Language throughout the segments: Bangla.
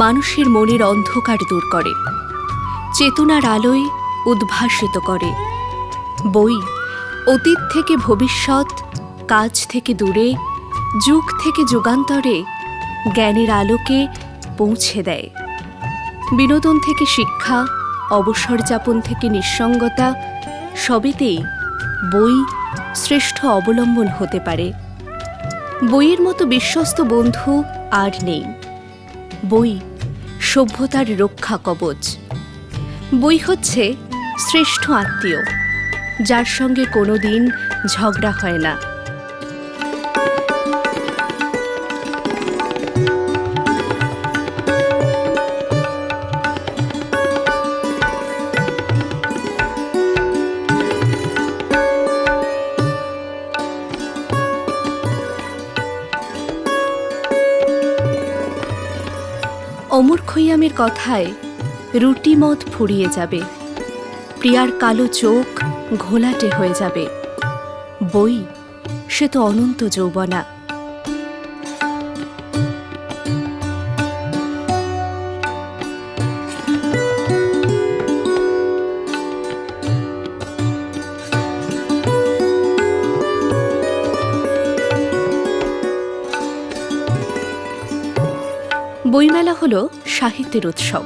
মানুষের মনের অন্ধকার দূর করে। চেতনার আলোয় উদ্ভাসিত করে। বই, অতীত থেকে ভবিষ্যৎ, কাজ থেকে দূরে, যুগ থেকে যুগান্তরে জ্ঞানের আলোকে পৌঁছে দেয়। বিনোদন থেকে শিক্ষা, অবসর যাপন থেকে নিঃসঙ্গতা, সবেতেই বই শ্রেষ্ঠ অবলম্বন হতে পারে। বইয়ের মতো বিশ্বস্ত বন্ধু আর নেই। বই সভ্যতার রক্ষা কবচ। বই হচ্ছে শ্রেষ্ঠ আত্মীয় যার সঙ্গে কোনো দিন ঝগড়া হয় না। অমর খৈয়ামের কথায় রুটি মদ ফুরিয়ে যাবে। প্রিয়ার কালো চোখ ঘোলাটে হয়ে যাবে। বই, সে তো অনন্ত যৌবনা। হল সাহিত্যের উৎসব।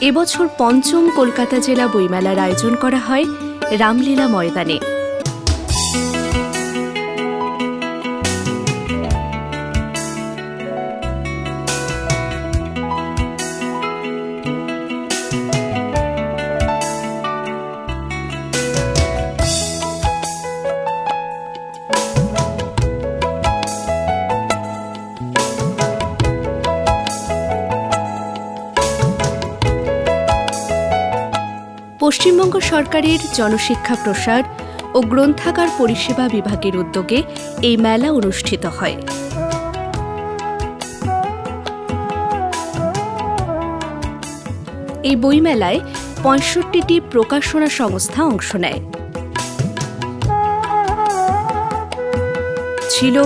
এবছর পঞ্চম কলকাতা জেলা বইমেলার আয়োজন করা হয় রামলীলা ময়দানে। পশ্চিমবঙ্গ সরকারের জনশিক্ষা প্রসার ও গ্রন্থাগার পরিষেবা বিভাগের উদ্যোগে এই মেলা অনুষ্ঠিত হয়। এই বইমেলায় পঁয়ষট্টিটি প্রকাশনা সংস্থা অংশ নেয়। ছিল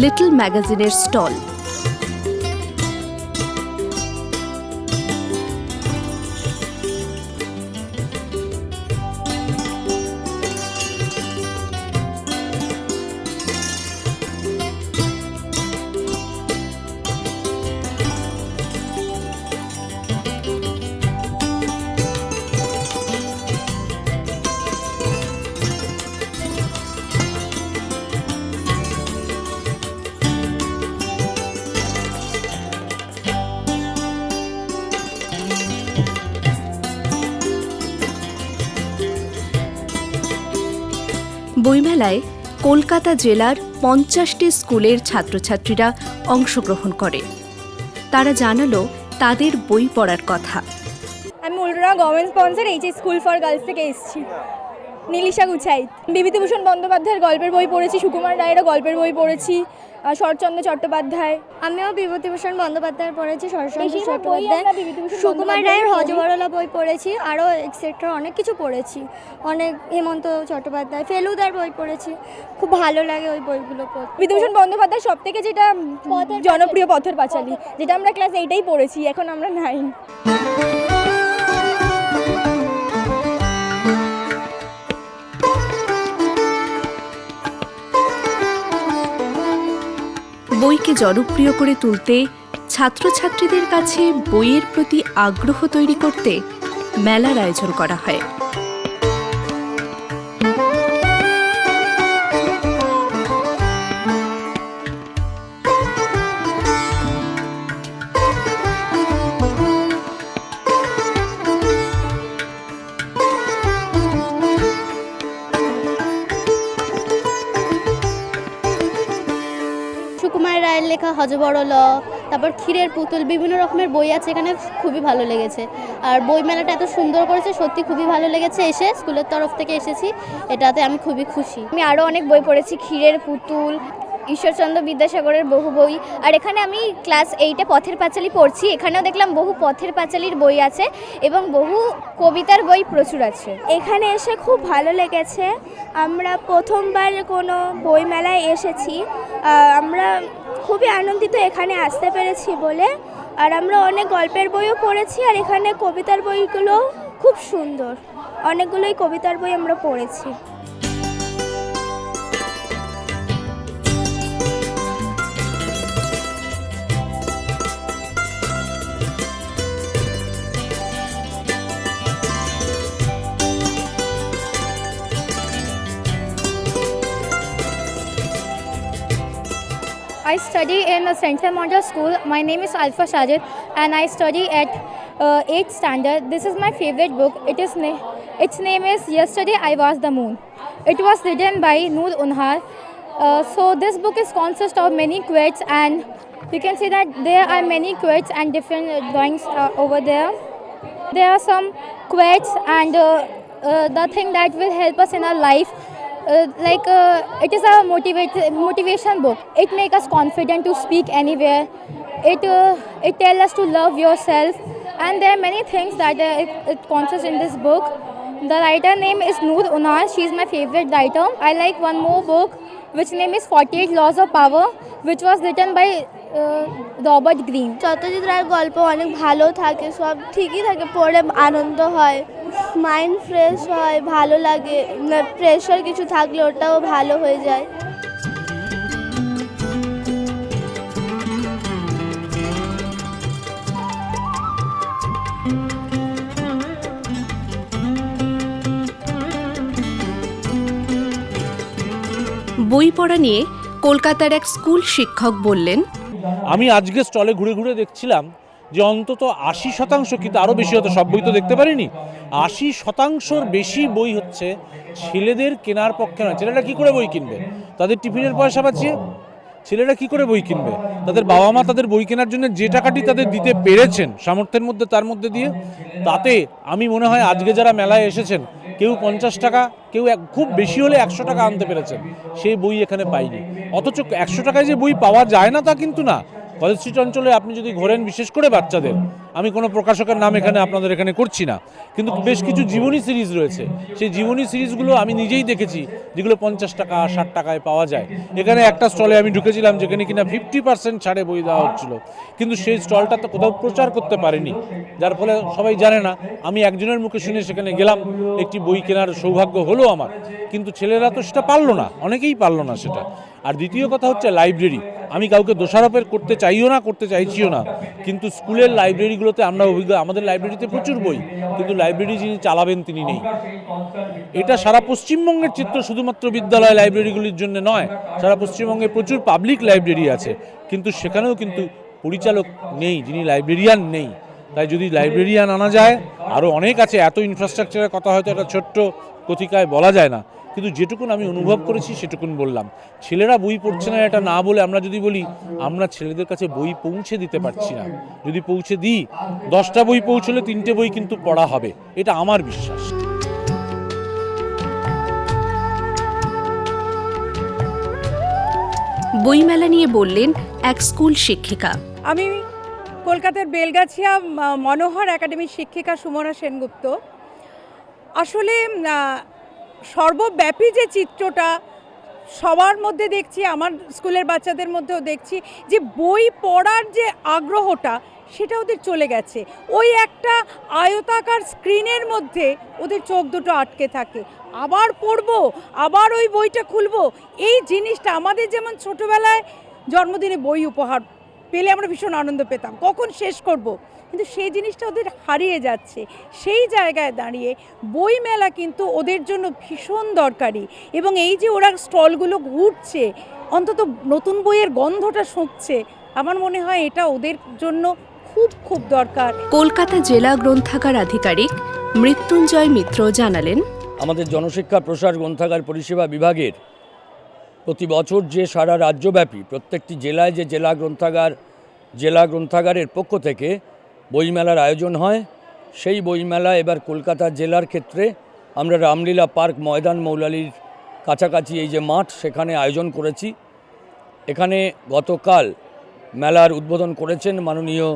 লিটল ম্যাগাজিনের স্টল। বইমেলায় কলকাতা জেলার পঞ্চাশটি স্কুলের ছাত্রছাত্রীরা অংশগ্রহণ করে। তারা জানালো তাদের বই পড়ার কথা। আমি উল্টোনা government sponsor H school for girls থেকে এসেছি। নীলিশা গুছাইত। বিভূতিভূষণ বন্দ্যোপাধ্যায়ের গল্পের বই পড়েছি সুকুমার রায়েরও গল্পের বই পড়েছি শরৎচন্দ্র চট্টোপাধ্যায়। আমিও বিভূতিভূষণ বন্দ্যোপাধ্যায় পড়েছি শরৎচন্দ্র চট্টোপাধ্যায় সুকুমার রায়ের পড়ি। হজবরলা বই পড়েছি আরও এক্সেট্রা অনেক কিছু পড়েছি। অনেক হেমন্ত চট্টোপাধ্যায় ফেলুদার বই পড়েছি খুব ভালো লাগে ওই বইগুলো পড়তে। বিভূতিভূষণ বন্দ্যোপাধ্যায় সব থেকে যেটা জনপ্রিয় পথের পাঁচালী যেটা আমরা ক্লাস এইটাই পড়েছি এখন আমরা নাইন বইকে জনপ্রিয় করে তুলতে ছাত্রছাত্রীদের কাছে বইয়ের প্রতি আগ্রহ তৈরি করতে মেলার আয়োজন করা হয়। রায়ের লেখা হজবড়ল তারপর ক্ষীরের পুতুল বিভিন্ন রকমের বই আছে এখানে খুবই ভালো লেগেছে। আর বই মেলাটা এত সুন্দর করেছে সত্যি খুবই ভালো লেগেছে এসে স্কুলের তরফ থেকে এসেছি এটাতে আমি খুবই খুশি। আমি আরও অনেক বই পড়েছি ক্ষীরের পুতুল ঈশ্বরচন্দ্র বিদ্যাসাগরের বহু বই আর এখানে আমি ক্লাস এইটে পথের পাঁচালী পড়ছি এখানেও দেখলাম বহু পথের পাঁচালীর বই আছে এবং বহু কবিতার বই প্রচুর আছে। এখানে এসে খুব ভালো লেগেছে আমরা প্রথমবার কোনো বইমেলায় এসেছি আমরা খুবই আনন্দিত এখানে আসতে পেরেছি বলে। আর আমরা অনেক গল্পের বইও পড়েছি আর এখানে কবিতার বইগুলো খুব সুন্দর। অনেকগুলোই কবিতার বই আমরা পড়েছি। I study in a Central Model School. My name is Alpha Sajid, and I study at uh, 8th standard. This is my favorite book. It is na- its name is Yesterday I Was the Moon. It was written by Noor Unhar. Uh, so this book is consists of many quotes, and you can see that there are many quotes and different drawings uh, over there. There are some quotes and uh, uh, the thing that will help us in our life. Uh, like uh, it is a motivate motivation book. It makes us confident to speak anywhere. It uh, it tells us to love yourself, and there are many things that it, it consists in this book. The writer name is Noor Unar. She is my favorite writer. I like one more book, which name is 48 Laws of Power, which was written by Robert Greene. Satyajit রায়ের গল্প অনেক ভালো থাকে সব ঠিকই থাকে পড়ে আনন্দ হয় মাইন্ড ফ্রেশ হয় ভালো লাগে প্রেশার কিছু থাকলে ওটাও ভালো হয়ে যায় বই পড়া নিয়ে কলকাতার এক স্কুল শিক্ষক বললেন আমি আজকে স্টলে ঘুরে ঘুরে দেখছিলাম যে অন্তত আশি শতাংশ, কিন্তু আরও বেশি হতো সব বই তো দেখতে পারিনি, আশি শতাংশর বেশি বই হচ্ছে ছেলেদের কেনার পক্ষে নয়। ছেলেরা কী করে বই কিনবে? তাদের টিফিনের পয়সা বাঁচিয়ে ছেলেরা কি করে বই কিনবে? তাদের বাবা মা তাদের বই কেনার জন্য যে টাকাটি তাদের দিতে পেরেছেন সামর্থ্যের মধ্যে, তার মধ্যে দিয়ে, তাতে আমি মনে হয় আজকে যারা মেলায় এসেছেন, কেউ পঞ্চাশ টাকা, কেউ খুব বেশি হলে একশো টাকা আনতে পেরেছেন। সেই বই এখানে পাইনি। অথচ একশো টাকায় যে বই পাওয়া যায় না তা কিন্তু না। কলেজ স্ট্রিট অঞ্চলে আপনি যদি ঘোরেন, বিশেষ করে বাচ্চাদের আমি কোনো প্রকাশকের নাম এখানে আপনাদের এখানে করছি না। কিন্তু বেশ কিছু জীবনী সিরিজ রয়েছে। সেই জীবনী সিরিজগুলো আমি নিজেই দেখেছি, যেগুলো পঞ্চাশ টাকা, ষাট টাকায় পাওয়া যায়। এখানে একটা স্টলে আমি ঢুকেছিলাম, যেখানে কিনা ফিফটি পার্সেন্ট ছাড়ে বই দেওয়া হচ্ছিল। কিন্তু সেই স্টলটা তো কোথাও প্রচার করতে পারেনি। যার ফলে সবাই জানে না, আমি একজনের মুখে শুনে সেখানে গেলাম, একটি বই কেনার সৌভাগ্য হলো আমার। কিন্তু ছেলেরা তো সেটা পারল না, অনেকেই পারল না সেটা। আর দ্বিতীয় কথা হচ্ছে লাইব্রেরি আমি কাউকে দোষারোপের করতে চাইও না, করতে চাইছিও না। কিন্তু স্কুলের লাইব্রেরিগুলোতে আমরা অভিজ্ঞ, আমাদের লাইব্রেরিতে প্রচুর বই, কিন্তু লাইব্রেরি যিনি চালাবেন তিনি নেই। এটা সারা পশ্চিমবঙ্গের চিত্র, শুধুমাত্র বিদ্যালয় লাইব্রেরিগুলির জন্য নয়, সারা পশ্চিমবঙ্গে প্রচুর পাবলিক লাইব্রেরি আছে। কিন্তু সেখানেও কিন্তু পরিচালক নেই, যিনি লাইব্রেরিয়ান নেই। তাই যদি লাইব্রেরিয়ান আনা যায় আরও অনেক আছে এত ইনফ্রাস্ট্রাকচারের কথা হয়তো একটা ছোট্ট কথিকায় বলা যায় না কিন্তু যেটুকুন আমি অনুভব করেছি সেটুকুন বললাম। ছেলেরা বই পড়ছে না এটা না বলে আমরা যদি বলি আমরা ছেলেদের কাছে বই পৌঁছে দিতে পারছি না। যদি পৌঁছে দিই দশটা বই পৌঁছলে তিনটে বই কিন্তু পড়া হবে এটা আমার বিশ্বাস। বইমেলা নিয়ে বললেন এক স্কুল শিক্ষিকা। আমি কলকাতার বেলগাছিয়া মনোহর একাডেমির শিক্ষিকা সুমনা সেনগুপ্ত। আসলে সর্বব্যাপী যে চিত্রটা সবার মধ্যে দেখছি, আমার স্কুলের বাচ্চাদের মধ্যেও দেখছি, যে বই পড়ার যে আগ্রহটা, সেটা ওদের চলে গেছে। ওই একটা আয়তাকার স্ক্রিনের মধ্যে ওদের চোখ দুটো আটকে থাকে। আবার পড়ব, আবার ওই বইটা খুলবো, এই জিনিসটা আমাদের যেমন ছোটোবেলায় জন্মদিনে বই উপহার পেলে আমরা ভীষণ আনন্দ পেতাম। কখন শেষ করব। কিন্তু সেই জিনিসটা ওদের হারিয়ে যাচ্ছে। সেই জায়গায় দাঁড়িয়ে বই মেলা কিন্তু ওদের জন্য ভীষণ দরকারি। এবং এই যে ওরা স্টলগুলো ঘুরছে অন্তত নতুন বইয়ের গন্ধটা শুঁকছে আমার মনে হয় এটা ওদের জন্য খুব খুব দরকার। কলকাতা জেলা গ্রন্থাগার আধিকারিক মৃত্যুঞ্জয় মিত্র জানালেন আমাদের জনশিক্ষা প্রসার গ্রন্থাগার পরিষেবা বিভাগের প্রতি বছর যে সারা রাজ্যব্যাপী প্রত্যেকটি জেলায় যে জেলা গ্রন্থাগার, জেলা গ্রন্থাগারের পক্ষ থেকে বইমেলার আয়োজন হয়, সেই বইমেলা এবার কলকাতা জেলার ক্ষেত্রে আমরা রামলীলা পার্ক ময়দান মৌলালির কাছাকাছি এই যে মাঠ সেখানে আয়োজন করেছি। এখানে গতকাল মেলার উদ্বোধন করেছেন মাননীয়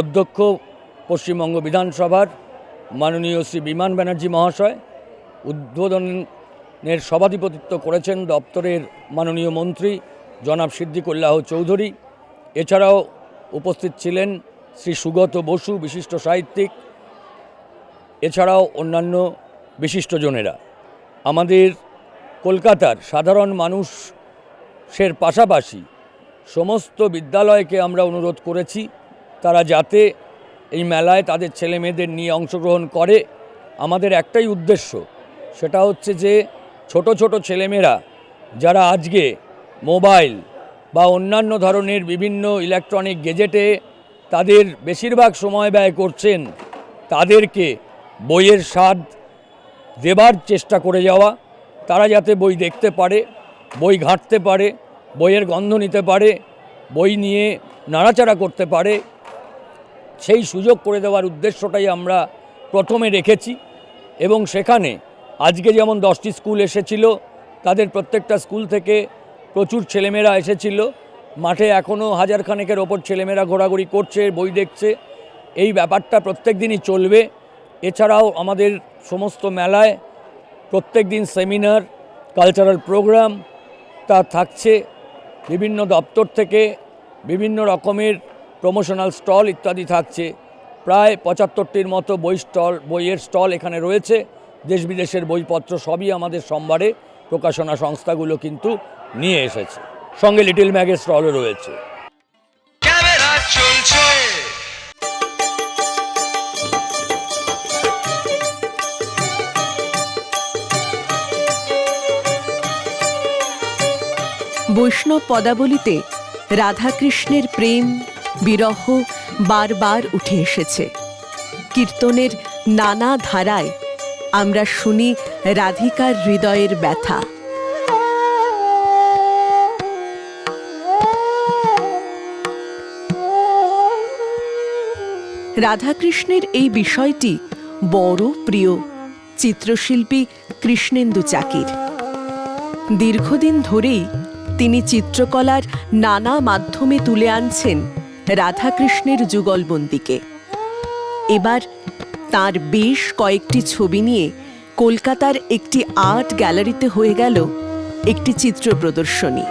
অধ্যক্ষ, পশ্চিমবঙ্গ বিধানসভার মাননীয় শ্রী বিমান ব্যানার্জি মহাশয়। উদ্বোধনের সভাধিপতিত্ব করেছেন দপ্তরের মাননীয় মন্ত্রী জনাব সিদ্দিকুল্লাহ চৌধুরী। এছাড়াও উপস্থিত ছিলেন শ্রী সুগত বসু, বিশিষ্ট সাহিত্যিক, এছাড়াও অন্যান্য বিশিষ্টজনেরা। আমাদের কলকাতার সাধারণ মানুষের পাশাপাশি সমস্ত বিদ্যালয়কে আমরা অনুরোধ করেছি, তারা যাতে এই মেলায় তাদের ছেলে মেয়েদের নিয়ে অংশগ্রহণ করে। আমাদের একটাই উদ্দেশ্য, সেটা হচ্ছে যে ছোট ছোট ছেলেমেয়েরা যারা আজকে মোবাইল বা অন্যান্য ধরনের বিভিন্ন ইলেকট্রনিক গেজেটে তাদের বেশিরভাগ সময় ব্যয় করছেন, তাদেরকে বইয়ের স্বাদ দেবার চেষ্টা করে যাওয়া, তারা যাতে বই দেখতে পারে, বই ঘাঁটতে পারে, বইয়ের গন্ধ নিতে পারে, বই নিয়ে নাড়াচাড়া করতে পারে, সেই সুযোগ করে দেওয়ার উদ্দেশ্যটাই আমরা প্রথমে রেখেছি এবং সেখানে আজকে যেমন দশটি স্কুল এসেছিল, তাদের প্রত্যেকটা স্কুল থেকে প্রচুর ছেলেমেয়েরা এসেছিল। মাঠে এখনও হাজার খানেকের ওপর ছেলেমেয়েরা ঘোরাঘুরি করছে, বই দেখছে। এই ব্যাপারটা প্রত্যেক দিনই চলবে। এছাড়াও আমাদের সমস্ত মেলায় প্রত্যেক দিন সেমিনার, কালচারাল প্রোগ্রাম তা থাকছে। বিভিন্ন দপ্তর থেকে বিভিন্ন রকমের প্রমোশনাল স্টল ইত্যাদি থাকছে। প্রায় পঁচাত্তরটির মতো বই স্টল, বইয়ের স্টল এখানে রয়েছে। দেশ বিদেশের বইপত্র সবই আমাদের সোমবারে প্রকাশনা সংস্থাগুলো কিন্তু নিয়ে এসেছে। সঙ্গে লিটল ম্যাগের স্টলও রয়েছে। বৈষ্ণব পদাবলিতে রাধাকৃষ্ণের প্রেম বিরহ বারবার উঠে এসেছে। কীর্তনের নানা ধারায় আমরা শুনি রাধিকার হৃদয়ের ব্যথা। রাধাকৃষ্ণের এই বিষয়টি বড় প্রিয় চিত্রশিল্পী কৃষ্ণেন্দু চাকির। দীর্ঘদিন ধরেই তিনি চিত্রকলার নানা মাধ্যমে তুলে আনছেন রাধাকৃষ্ণের যুগলবন্দিকে। এবার তার বেশ কয়েকটি ছবি নিয়ে কলকাতার একটি আর্ট গ্যালারিতে হয়ে গেল একটি চিত্র প্রদর্শনী।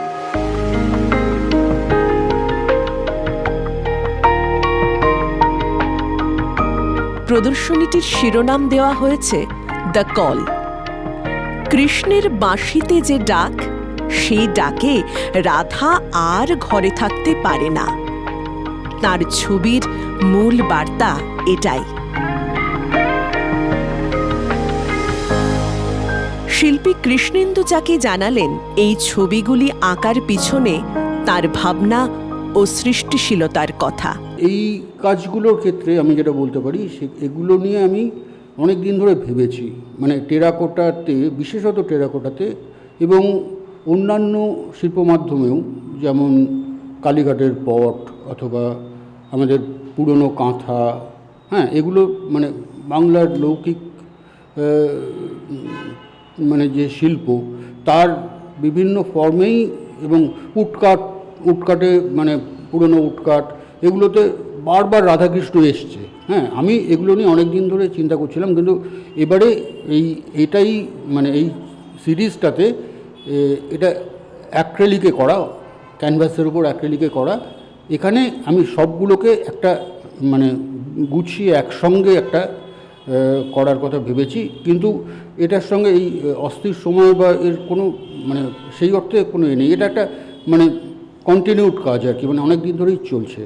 প্রদর্শনীটির শিরোনাম দেওয়া হয়েছে, দ্য কল। কৃষ্ণের বাঁশিতে যে ডাক, সেই ডাকে রাধা আর ঘরে থাকতে পারে না। তার ছবির মূল বার্তা এটাই। শিল্পী কৃষ্ণেন্দু চাকি জানালেন, এই ছবিগুলি আঁকার পিছনে তার ভাবনা ও সৃষ্টিশীলতার কথা। এই কাজগুলোর ক্ষেত্রে আমি যেটা বলতে পারি, সে এগুলো নিয়ে আমি অনেক দিন ধরে ভেবেছি। মানে টেরাকোটাতে, বিশেষত টেরাকোটাতে এবং অন্যান্য শিল্প মাধ্যমেও, যেমন কালীঘাটের পট অথবা আমাদের পুরনো কাঁথা হ্যাঁ এগুলো মানে বাংলার লৌকিক মানে যে শিল্প, তার বিভিন্ন ফর্মেই এবং উটকাট উটকাটে মানে পুরনো উটকাট এগুলোতে বারবার রাধাকৃষ্ণ এসছে। হ্যাঁ আমি এগুলো নিয়ে অনেক দিন ধরে চিন্তা করছিলাম, কিন্তু এবারে এই, এটাই মানে এই সিরিজটাতে এটা অ্যাক্রেলিকে করা, ক্যানভাসের উপর অ্যাক্রেলিকে করা, এখানে আমি সবগুলোকে একটা মানে গুছিয়ে একসঙ্গে একটা করার কথা ভেবেছি। কিন্তু এটার সঙ্গে এই অস্থির সময় বা এর কোনো মানে সেই অর্থে কোনো এ নেই। এটা একটা মানে কন্টিনিউড কাজ আর কি মানে অনেক দিন ধরেই চলছে।